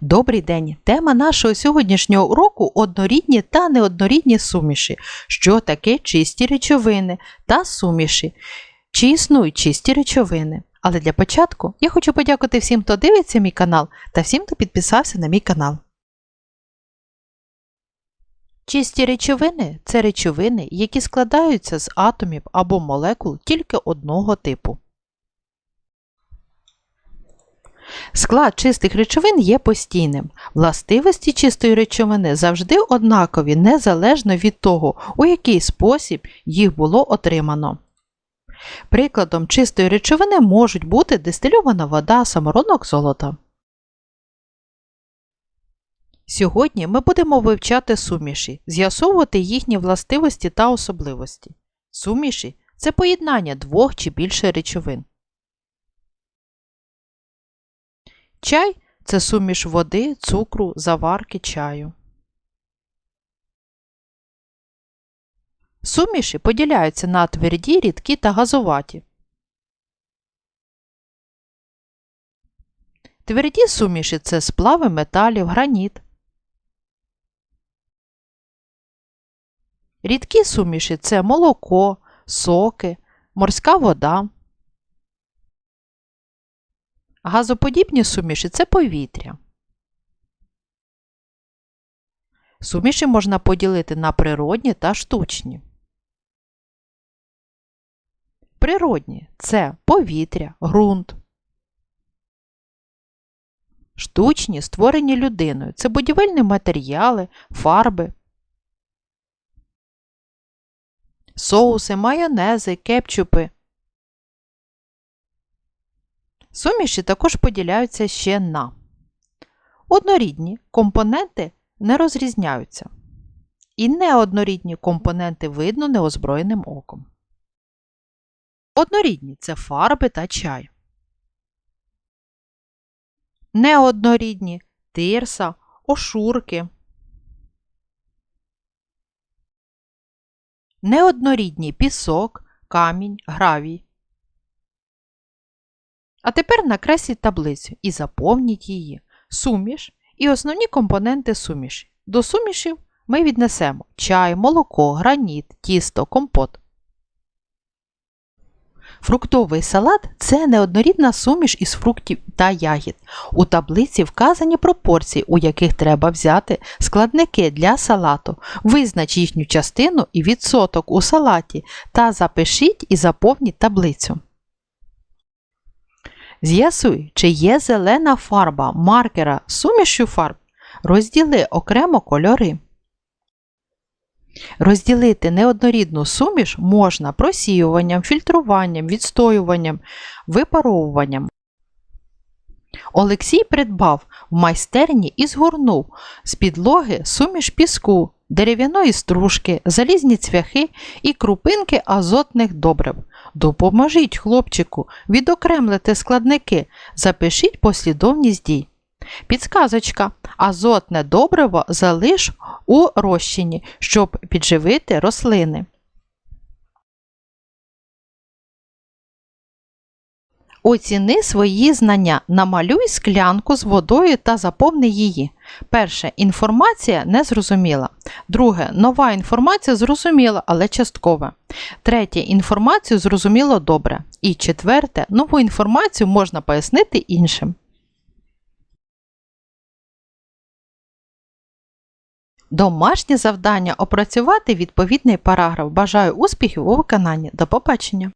Добрий день! Тема нашого сьогоднішнього уроку однорідні та неоднорідні суміші. Що таке чисті речовини та суміші? Чи існують чисті речовини? Але для початку я хочу подякувати всім, хто дивиться мій канал та всім, хто підписався на мій канал. Чисті речовини це речовини, які складаються з атомів або молекул тільки одного типу. Склад чистих речовин є постійним. Властивості чистої речовини завжди однакові, незалежно від того, у який спосіб їх було отримано. Прикладом чистої речовини можуть бути дистильована вода, саморонок золота. Сьогодні ми будемо вивчати суміші, з'ясовувати їхні властивості та особливості. Суміші це поєднання двох чи більше речовин. Чай це суміш води, цукру, заварки чаю. Суміші поділяються на тверді, рідкі та газуваті. Тверді суміші це сплави металів, граніт. Рідкі суміші це молоко, соки, морська вода. Газоподібні суміші це повітря. Суміші можна поділити на природні та штучні. Природні це повітря, ґрунт. Штучні створені людиною це будівельні матеріали, фарби, соуси, майонези, кетчупи. Суміші також поділяються ще на однорідні компоненти не розрізняються. І неоднорідні компоненти видно неозброєним оком. Однорідні це фарби та чай. Неоднорідні тирса, ошурки. Неоднорідні пісок, камінь, гравій. А тепер накресліть таблицю і заповніть її. Суміш і основні компоненти суміші. До сумішів ми віднесемо чай, молоко, граніт, тісто, компот. Фруктовий салат це неоднорідна суміш із фруктів та ягід. У таблиці вказані пропорції, у яких треба взяти складники для салату. Визнач їхню частину і відсоток у салаті та запишіть і заповніть таблицю. З'ясуй, чи є зелена фарба маркера сумішю фарб. Розділи окремо кольори. Розділити неоднорідну суміш можна просіюванням, фільтруванням, відстоюванням, випаровуванням. Олексій придбав в майстерні і згорнув з підлоги суміш піску, дерев'яної стружки, залізні цвяхи і крупинки азотних добрив. Допоможіть хлопчику відокремлити складники, запишіть послідовність дій. Підсказочка. Азотне добриво залиш у розчині, щоб підживити рослини. Оціни свої знання, намалюй склянку з водою та заповни її. Перше. Інформація незрозуміла. Друге. Нова інформація зрозуміла, але частково. Третє. Інформацію зрозуміло добре. І четверте. Нову інформацію можна пояснити іншим. Домашнє завдання опрацювати відповідний параграф. Бажаю успіхів у виконанні. До побачення!